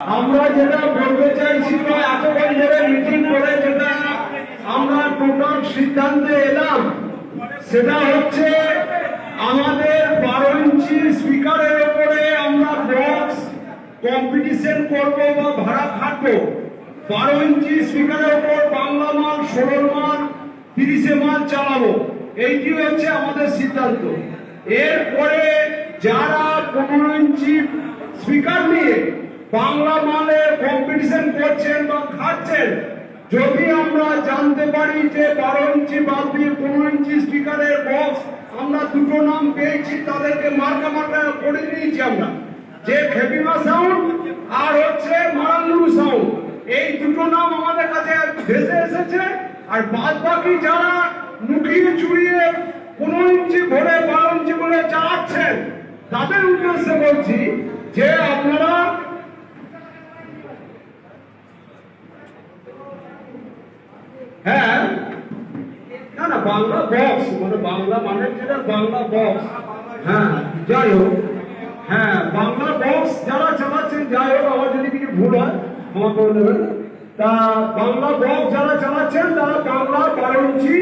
আমরা যেটা বলতে চাইছি বা এতক্ষণ ধরে মিটিং করে যেটা আমরা টোটাল সিদ্ধান্তে এলাম, সেটা হচ্ছে আমাদের বারো ইঞ্চি স্পিকারের উপরে আমরা বক্স কম্পিটিশন করব বা ভাড়া খাটবো। বারো ইঞ্চি স্পিকারের উপর বাংলা মাল ষোলো মাল, তিরিশে মাল চালাবো। এইটি হচ্ছে আমাদের সিদ্ধান্ত। এরপরে যারা পনেরো ইঞ্চি স্পিকার নিয়ে বাংলা মালে কম্পিটিশন করছেন বা খাচ্ছেন যদি আমরা জানতে পারি যে বারো ইঞ্চি বাদ দিয়ে পনেরো ইঞ্চি স্পিকারের বক্স আমরা দুটো নাম পেয়েছি, তাদেরকে মার্কা মার্কা করে নিয়েছি আমরা। যে খেপিমা সাউন্ড আর হচ্ছে মারাঙ্গুরু সাউন্ড এই দুটো নাম আমাদের কাছে ভেসে এসেছে, আর বাদ বাকি যারা লুকিয়ে চুরিয়ে পনেরো ইঞ্চি ভরে বারো ইঞ্চি বলে চালাচ্ছেন, তাদের উদ্দেশ্যে বলছি যে আপনারা হ্যাঁ? না না, বাংলা বক্স মানে বাংলা মানে যেটা বাংলা বক্স হ্যাঁ যাই হোক। হ্যাঁ বাংলা বক্স যারা চালাচ্ছেন, যাই হোক, আমার যদি কিছু ভুল হয়, ক্ষমা করে দেবেন। তা বাংলা বক্স যারা চালাচ্ছেন, তারা বাংলা বারো ইঞ্চি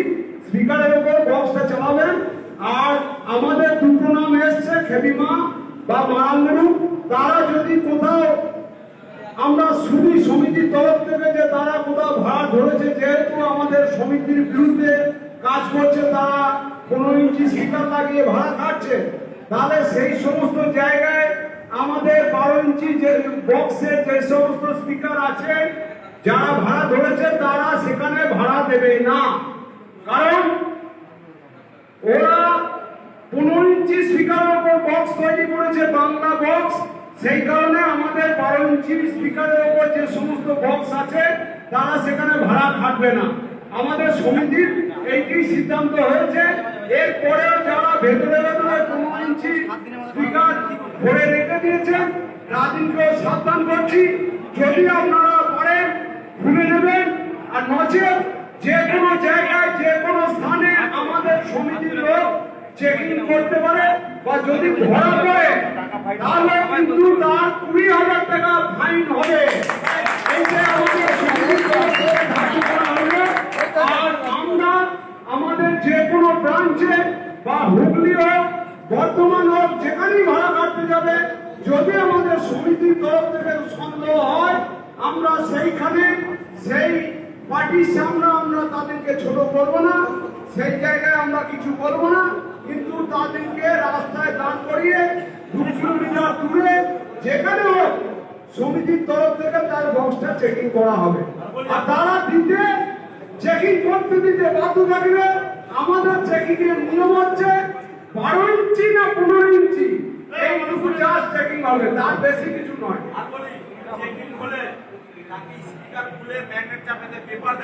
স্পিকারের উপর বক্সটা চালাবেন। আর আমাদের দুটো নাম এসছে খেবিমা বা মারাঙ্গুরু তারা যদি কোথাও আমরা সুবি সমিতির তরফ থেকে যে তারা কোথাও ভাড়া ধরেছে, যেহেতু আমাদের সমিতির বিরুদ্ধে কাজ করছে, তারা পনেরো ইঞ্চি স্পিকার লাগিয়ে ভাড়া খাচ্ছে তাহলে সেই সমস্ত জায়গায় আমাদের বারো ইঞ্চি যে বক্সের যে সমস্ত স্পিকার আছে, যারা ভাড়া ধরেছে, তারা সেখানে ভাড়া দেবে না। কারণ ওরা পনেরো ইঞ্চি স্পিকারের বক্স তৈরি করেছে, বাংলা বক্স সেই কারণে আমাদের বারো ইঞ্চি স্পিকারের উপর যে সমস্ত বক্স আছে, তারা সেখানে ভাড়া খাটবে না। আমাদের সমিতির এইটি সিদ্ধান্ত হয়েছে। এরপরেও যারা ভেতরে ভেতরে পনেরো ইঞ্চি স্পিকার ভরে রেখে দিয়েছেন তাদেরকেও সাবধান করছি। যদি আপনারা পারেন খুলে নেবেন আর নচেত যে কোনো জায়গায়, যে কোনো স্থানে আমাদের সমিতির চেকিং করতে পারে বা যদি ধরা পড়ে, তাহলে কিন্তু তার কুড়ি হাজার টাকা ফাইন হবে। আর আমরা আমাদের যে কোনো ব্রাঞ্চে বা হুগলি হোক বর্তমান হোক, যেখানেই ভাড়া কাটতে যাবে, যদি আমাদের সমিতির তরফ থেকে সন্দেহ হয়, আমরা সেইখানে সেই পার্টির সামনে আমরা তাদেরকে ছোট করব না, সেই জায়গায় আমরা কিছু করব না কিন্তু তাদেরকে রাস্তায় দাঁড় করিয়ে দু কিলোমিটার দূরে যেখানে হোক সমিতির তরফ থেকে তার বক্সটা চেকিং করা হবে। আর তারা দিতে চেকিং করতে দিতে বাধ্য থাকবে। আমাদের চেকিং এর নিয়ম হচ্ছে বারো ইঞ্চি না পনেরো ইঞ্চি? এইটুকু চার্জ চেকিং হবে, তার বেশি কিছু নয়। চেকিং হলে তাকে স্পিকার খুলে ম্যাগনেট চাপাতে পেপার